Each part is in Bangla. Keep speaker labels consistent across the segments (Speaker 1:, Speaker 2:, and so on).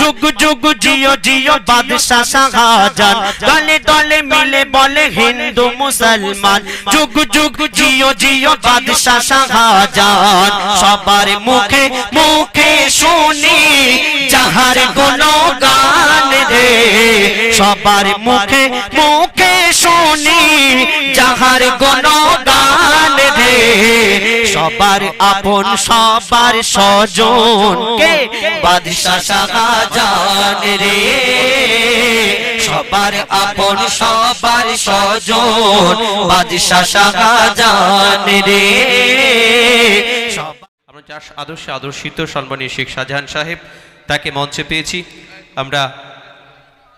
Speaker 1: যুগ যুগ জিও জিও বাদশাহ শাহজাহান। দলে দলে মিলে বলে হিন্দু মুসলমান। যুগ যুগ জিও জিও বাদশাহ শাহজাহান। সবার মুখে মুখে শুনি যাহার গুণগান রে সবার মুখে মুখে শুনি যাহার রে সবার আপন, সবার স্বজন। কে? বাদশাহ শাহজাহান রে। সবার আপন, সবার স্বজন। বাদশাহ শাহজাহান রে।
Speaker 2: আমরা যার আদর্শে আদর্শিত সম্মানীয় শেখ শাহজাহান সাহেব, তাকে মঞ্চে পেয়েছি। আমরা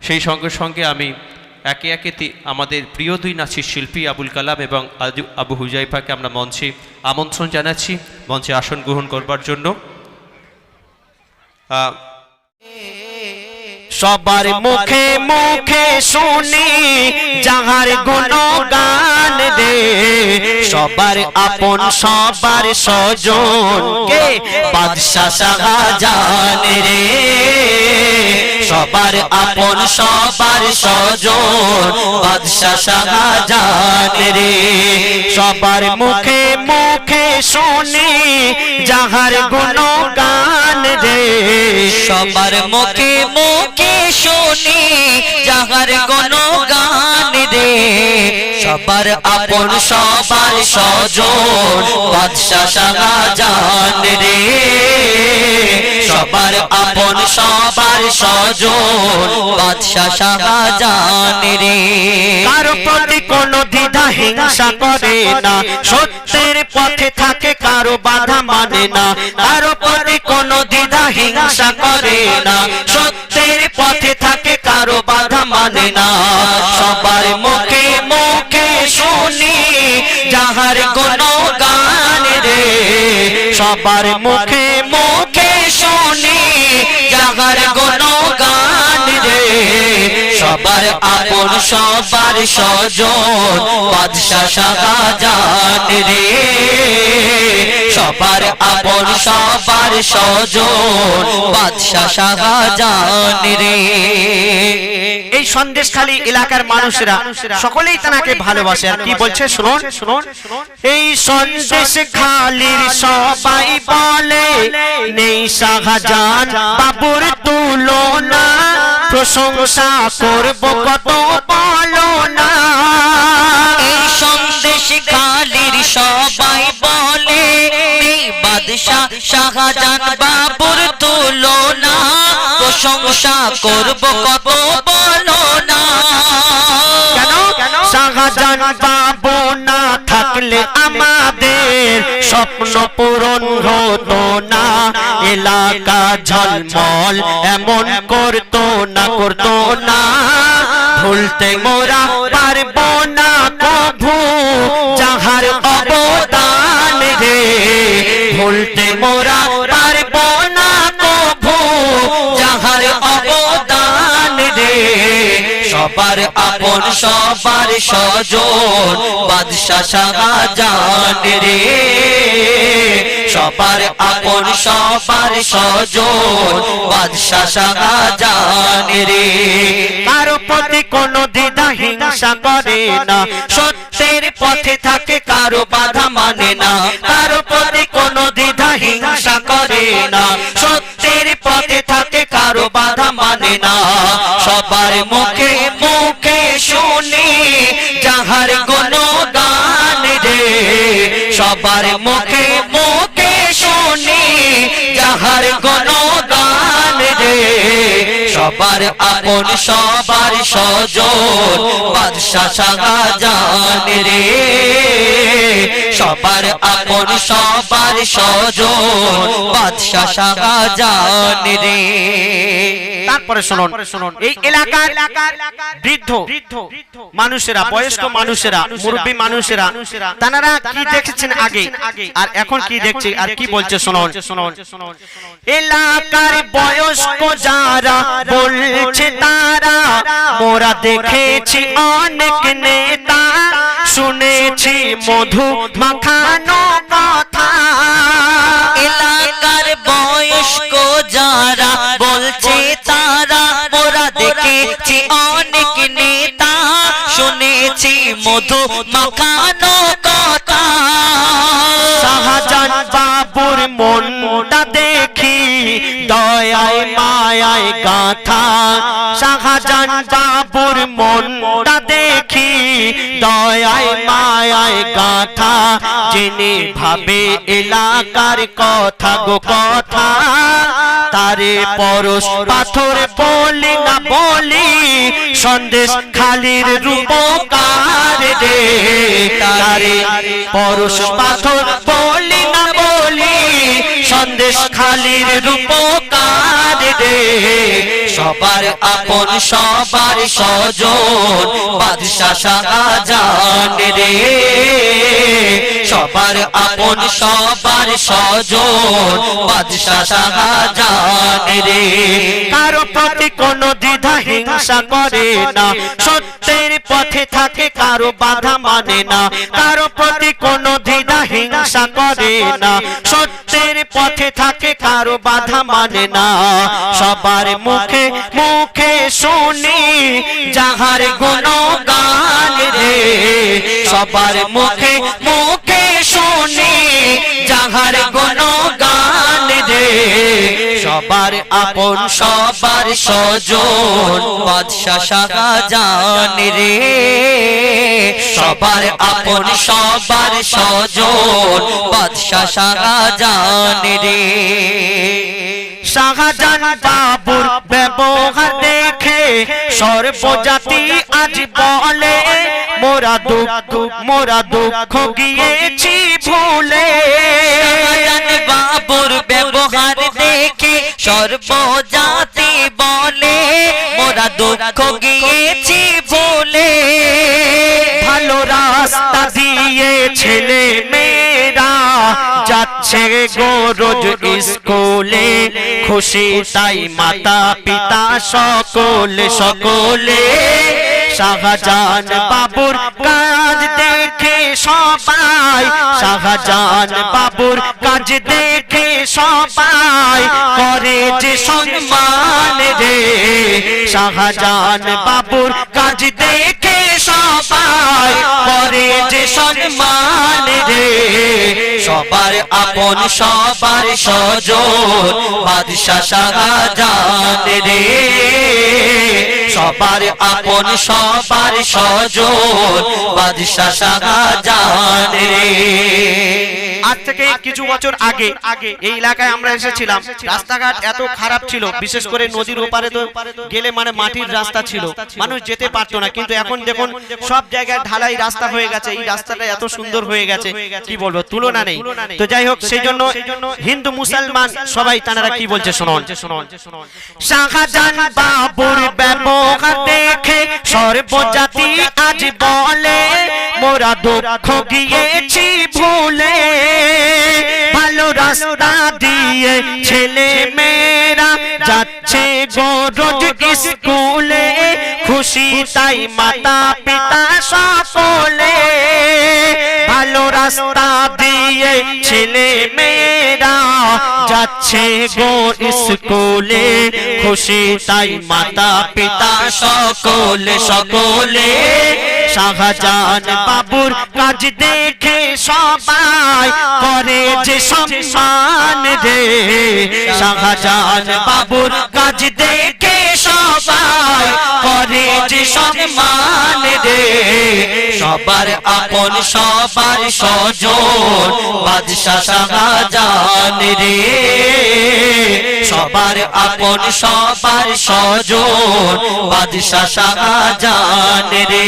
Speaker 2: সেই সঙ্গে সঙ্গে আমি একে একে আমাদের প্রিয় দুই নাচের শিল্পী আবুল কালাম এবং আবু হুজাইফাকে আমরা মঞ্চে আমন্ত্রণ জানাচ্ছি। মঞ্চে আসন গ্রহণ করবার জন্য।
Speaker 1: সবার মুখে মুখে শুনি যাহার গুণগান রে সবার আপন সবার স্বজন কে? বাদশাহ শাহজাহান রে। সবার আপন সবার স্বজন বাদশাহ শাহজাহান রে। সবার মুখে মুখে শুনি যাহার গুণগান রে সবার মুখে মুখে শুনি, যাহার গান রে, সবার আপন, সবার স্বজন, বাদশাহ শাহজাহান রে। সবার আপন, সবার স্বজন, বাদশাহ শাহজাহান রে। কারও প্রতি কোনো দ্বিধা, হিংসা করে না, সত্যের পথে থাকে, কারও বাধা মানে না। কারও প্রতি কোনো দ্বিধা, হিংসা করে না সত্যের পথে থাকে, কারও বাধা মানে না। সবার মুখে মুখে শুনি যাহার কোন গান রে। সবার মুখে মুখে শুনি যাহার কোনো সবার আপন সবার বাদশাহ শাহজাহান রে। সবার আপন সবার বাদশাহ শাহজাহান রে। এই খালি এলাকার মানুষেরা সকলেই তাকে ভালোবাসে। আর কি বলছে, শুনুন। শুনুন এই সন্দেশ খালির সবাই বলে, নেই শাহজাহান বাবুর তুলনা, প্রশংসা করব কত বলো না। এই সন্দেশ সবাই বলে বাদশাহ শাহজাহান বাবুর তুলনা প্রশংসা করব কত বলো না। কেন? শাহজাহান বাবু না থাকলে আমাদের স্বপ্ন পূরণ হতো না। এলাকা ঝলমল এমন করতো না করতো না। ভুলতে মোরা পারব না কভু যাহার অবদান রে। ভুলতে মোরা সবার আপন, সবার স্বজন বাদশাহ শাহজাহান রে। সবার আপন, সবার স্বজন বাদশাহ শাহজাহান রে। কারও প্রতি কোনো দ্বিধা, হিংসা করে না। সত্যের পথে থাকে, কারও বাধা মানে না। কারও প্রতি কোনো দ্বিধা, হিংসা করে না। সত্যের পথে থাকে, কারও বাধা মানে না। সবার মুখে যাহার গুণগান রে সবার আপন সবার স্বজন বাদশাহ শাহজাহান রে। সবার আপন সবার স্বজন বাদশাহ শাহজাহান রে। তারপরে শুনুন শুনুন। এই এলাকার বৃদ্ধ মানুষেরা বয়স্ক মানুষেরা মুরব্বী মানুষেরা তারা কি দেখেছেন আগে? আর এখন কি দেখছে? আর কি বলছে? শুনুন। শুনুন। এলাকার বয়স্ক যারা বলছে তারা মোরা দেখেছি অনেক নেতা, শুনেছি মধু মাখানো কথা। এলাকার বয়স্ক যারা বলছে তারা মোরা দেখেছি অনেক নেতা, শুনেছি মধু মাখানো কথা। শাহজান বাবুর মন গাথা শাহজান বাবুর মনটা দেখি, দয়ায় মায়ায় গাথা। জেনে ভাবে এলাকার কথা গো কথা, তারে পরশ পাথর বলি না বলি, সন্দেশ খালির রূপকার রে তারে পরশ পাথর বলি সন্দেশ খালির রূপকার রে। সবার আপন, সবার সজন বাদশা শাহজান রে। সবার আপন, সবার সজন বাদশা শাহজান রে। কারও প্রতি কোনো দ্বিধা, হিংসা করে না। সত্যের পথে থাকে কারও বাধা মানে না, কারও প্রতি কোনো দ্বিধা, হিংসা করে না। সত্যের পথে থাকে কারও বাধা মানে না। সবার মুখে মুখে শুনি, যাহার গুণ গান রে। সবার মুখে মুখে শুনি, যাহার গুণ গান রে। সবার আপন সবার সজন বাদশা শাহজান রে। সবার আপন সবার সজন বাদশা শাহজান রে। শাহজান বাবুর ব্যবহার দেখে সর্বজাতি আজ বলে মোরা দুঃখ মোরা দুঃখ গিয়েছি ভুলে। বাবুর ব্যবহার দেখে সর্বজাতি বলে মোরা দুঃখ গিয়েছি ভুলে। ভালো রাস্তা দিয়ে ছেলে মেয়েরা যাচ্ছে গো রোজ স্কুলে। খুশি তাই মাতা পিতা সকলে সকলে। শাহজান বাবুর কাজ দেখে সবাই। শাহজান বাবুর কাজ দেখে সবাই। করে যে সম্মান রে। শাহজান বাবুর কাজ দেখে সবাই করে যে সম্মান রে। সবার আপন সবার সজন বাদশা শাহজান রে। সবার আপন সবার সজন বাদশা
Speaker 3: আজ থেকে কিছু বছর আগে আগে এই এলাকায় আমরা এসেছিলাম। রাস্তাঘাট এত খারাপ ছিল বিশেষ করে নদীর ওপারে তো গেলে মানে মাটির রাস্তা ছিল। মানুষ যেতে পারতো না কিন্তু এখন দেখুন সব জায়গায় ঢালাই রাস্তা হয়ে গেছে। এই রাস্তাটা এত সুন্দর হয়ে গেছে। কি বলব? তুলনা নেই। তো যাই হোক সেই জন্য হিন্দু মুসলমান সবাই তারা কি বলছে শুনুন।
Speaker 1: শাহজান বাবুর ব্যবহার দেখে সর্বজাতি আজ বলে, মোরা দুঃখ গিয়েছি ভুলে। ভালো রাস্তা দিয়ে ছেলে মেয়েরা যাচ্ছে গো রোজ স্কুলে। খুশি তাই মাতা পিতা সকলে ভালো রাস্তা দিয়ে ছেলে মেয়েরা যাচ্ছে গো স্কুলে। খুশি তাই মাতা পিতা সকলে সকলে। শাহজান বাবুর কাজ দেখে সবাই করে যে সম্মান রে। শাহজান বাবুর কাজ দেখে সবাই করে যে সম্মান রে। সবার আপন, সবার সজন বাদশা শাহজান রে। সবার আপন, সবার সজন বাদশা শাহজান রে।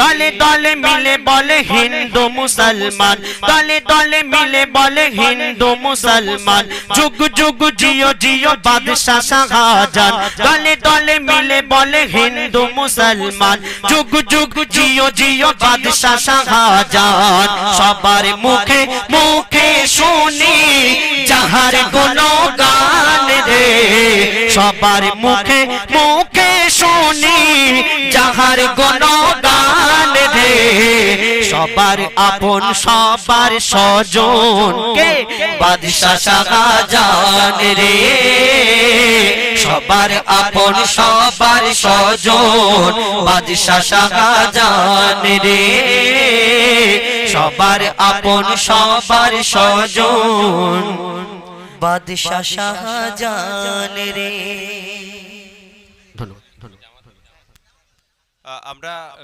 Speaker 1: দলে দলে মিলে বলে হিন্দু, মুসলমান। দলে দলে মিলে বলে হিন্দু, মুসলমান। যুগ যুগ, জিও জিও বাদশা শাহজান দলে দলে মিলে বলে হিন্দু মুসলমান। যুগ যুগ, জিও জিও, বাদশাহ শাহজাহান। সবার মুখে মুখে শুনি যাহার কোনো গান রে। সবার মুখে মুখে শুনি যাহার কোনো গান
Speaker 4: সবার আপন, সবার স্বজন। কে? বাদশাহ শাহজাহান রে। সবার আপন, সবার স্বজন। বাদশাহ শাহজাহান রে। সবার আপন, সবার স্বজন। বাদশাহ শাহজাহান রে।
Speaker 2: আমরা